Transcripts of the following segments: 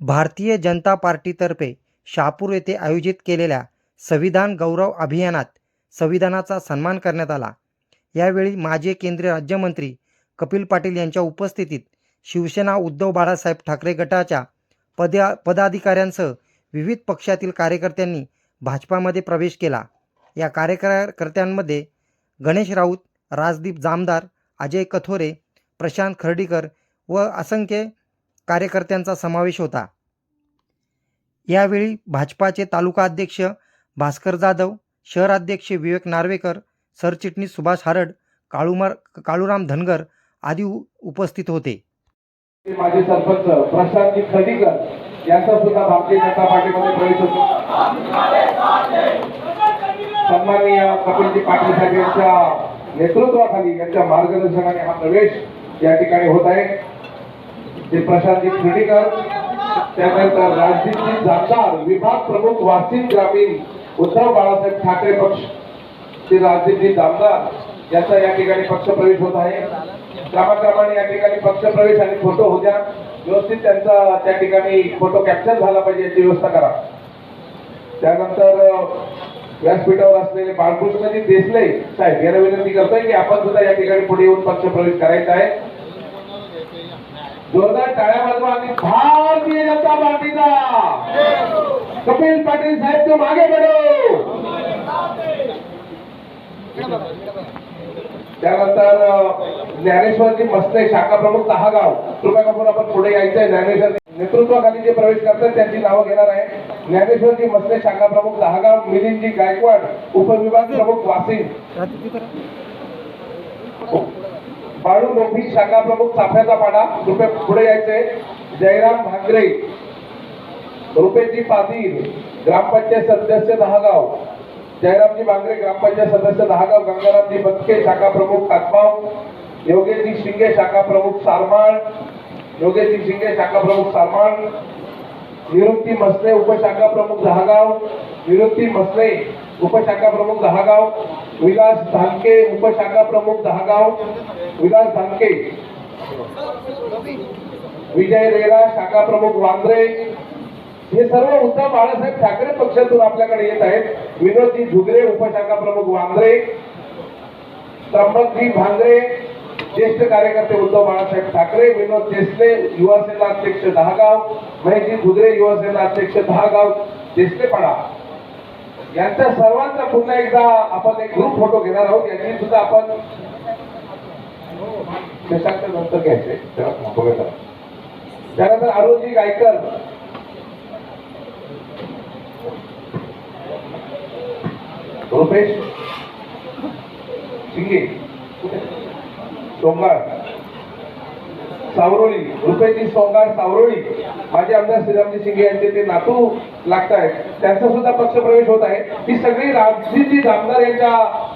भारतीय जनता पार्टीतर्फे शहापूर येथे आयोजित केलेल्या संविधान गौरव अभियानात संविधानाचा सन्मान करण्यात आला. यावेळी माजी केंद्रीय राज्यमंत्री कपिल पाटील यांच्या उपस्थितीत शिवसेना उद्धव बाळासाहेब ठाकरे गटाच्या पदा पदाधिकाऱ्यांसह विविध पक्षातील कार्यकर्त्यांनी भाजपामध्ये प्रवेश केला. या कार्यकर्त्यांमध्ये गणेश राऊत राजदीप जामदार अजय कथोरे प्रशांत खर्डीकर व असंख्य कार्यकर्त्यांचा समावेश होता. यावेळी भाजपाचे तालुका अध्यक्ष भास्कर जाधव शहराध्यक्ष विवेक नार्वेकर सरचिटणीस सुभाष हारड काळुमार काळूराम धनगर आदी उपस्थित होते. माजी सरपंच प्रशांत खडीकर यांचा सुद्धा भारतीय जनता पार्टीमध्ये प्रवेश होतो. सन्माननीय कपिलजी पाटील साहेब यांच्या नेतृत्वाखाली यांच्या मार्गदर्शनाने हा प्रवेश या ठिकाणी होत आहे. ते प्रशांतजी खेडेकर त्यानंतर राजदीपजी जामदार विभाग प्रमुख वाशिम ग्रामीण उद्धव बाळासाहेब ठाकरे पक्ष ते राजदीपजी जामदार याचा या ठिकाणी पक्ष प्रवेश होत आहे. क्रमाक्रमाने या ठिकाणी पक्ष प्रवेश आणि फोटो होत्या व्यवस्थित त्यांचा त्या ठिकाणी फोटो कॅप्चर झाला पाहिजे याची व्यवस्था करा. त्यानंतर व्यासपीठावर असलेले बाळकृष्णजी देसले साहेब यांना विनंती करतोय की आपण सुद्धा या ठिकाणी पुढे येऊन पक्ष प्रवेश करायचा आहे. जोरदार टाळ्या वाजवा आणि भारतीय जनता पार्टीचा. कपिल पाटील साहेब तो मागे बढो त्यानंतर ज्ञानेश्वरची मस्त आहे शाखा प्रमुख दहागाव कृपया करून आपण पुढे यायचंय ज्ञानेश्वर नेतृत्वाखाली जे प्रवेश करतात त्यांची नावं घेणार आहे. ज्ञानेश्वरजी मस्ते शाखा प्रमुख दहागाव मिलिंदजी गायकवाड उपविभाग प्रमुख वाशिम बाळू मोठी शाखा प्रमुख साफ्याचा पाडा. कृपया पुढे यायचे. जयराम भाकरे रुपेजी पाधीर ग्रामपंचायत सदस्य दहागाव. जयरामजी भांगरे ग्रामपंचायत सदस्य दहागाव. गंगारामजी बचके शाखा प्रमुख कातमाव योगेशजी शिंगे शाखा प्रमुख सारमाळ. योगेशजी शिंगे शाखा प्रमुख सारमाळ. निवृत्ती मसले उपशाखा प्रमुख दहागाव. निवृत्ती मसले उपशाखा प्रमुख दहागाव विलास धानके उपशाखा प्रमुख दहागाव विलास धानके. विजय रेरा शाखा प्रमुख वांद्रे. हे सर्व उद्धव बाळासाहेब ठाकरे पक्षातून आपल्याकडे येत आहेत. विनोदजी झुगरे उपशाखा प्रमुख वांद्रे. त्र्यंबकजी भांगरे ज्येष्ठ कार्यकर्ते उद्धव बाळासाहेब ठाकरे विनोद देसले युवासेना अध्यक्ष दहागाव महेशजी झुगरे युवासेना अध्यक्ष दहागाव देसलेपाडा यांच्या सर्वांचा पुन्हा एकदा आपण एक ग्रुप फोटो घेणार आहोत. याची सुद्धा आपण नंतर घ्यायचे त्यानंतर अरुणजी गायकर. रुपेश शिंगे. सोंगाड सावरोळी. रुपेशजी सोंगाळ सावरोळी. माझे आमदार श्रीरामजी शिंगे यांचे ते नातू लागत आहेत त्यांचा सुद्धा पक्षप्रवेश होत आहे. ही सगळी राजजीजी जामदार यांच्या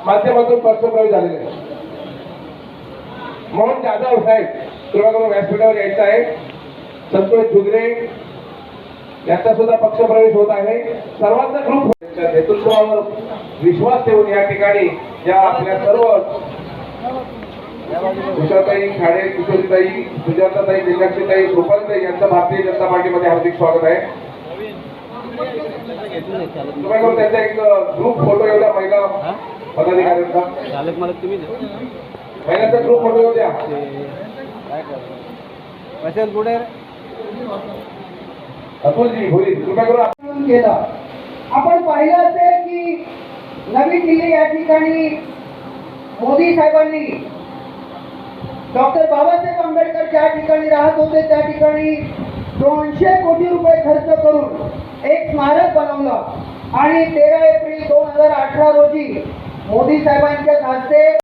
माध्यमातून पक्षप्रवेश झालेले आहे मोहन जाधव साहेब कृपा व्यासपीठावर यायचं आहे संतोष झुगरे यांचा सुद्धा पक्षप्रवेश होत आहे. सर्वांचा ग्रुप नेतृत्वावर विश्वास ठेवून या ठिकाणी या आपल्या सर्व उषाताई खाडे किशोरीताई सुजाताताई मीनाक्षीताई गोपालताई यांचं भारतीय जनता पार्टीमध्ये हार्दिक स्वागत आहे. कृपया करून त्यांचा एक ग्रुप फोटो द्या महिला पदाधिकाऱ्यांचा. चालक मालक तुम्ही महिलांचा ग्रुप फोटो येऊ द्या. अतुलजी होईल कृपया करून केलं. आपण पाहिलं असेल की नवी दिल्ली या ठिकाणी मोदी साहेबांनी डॉक्टर बाबासाहेब आंबेडकर ज्या ठिकाणी राहत होते त्या ठिकाणी दोनशे कोटी रुपये खर्च करून एक स्मारक बनवलं. आणि तेरा एप्रिल दोन हजार अठरा रोजी मोदी साहेबांच्या हस्ते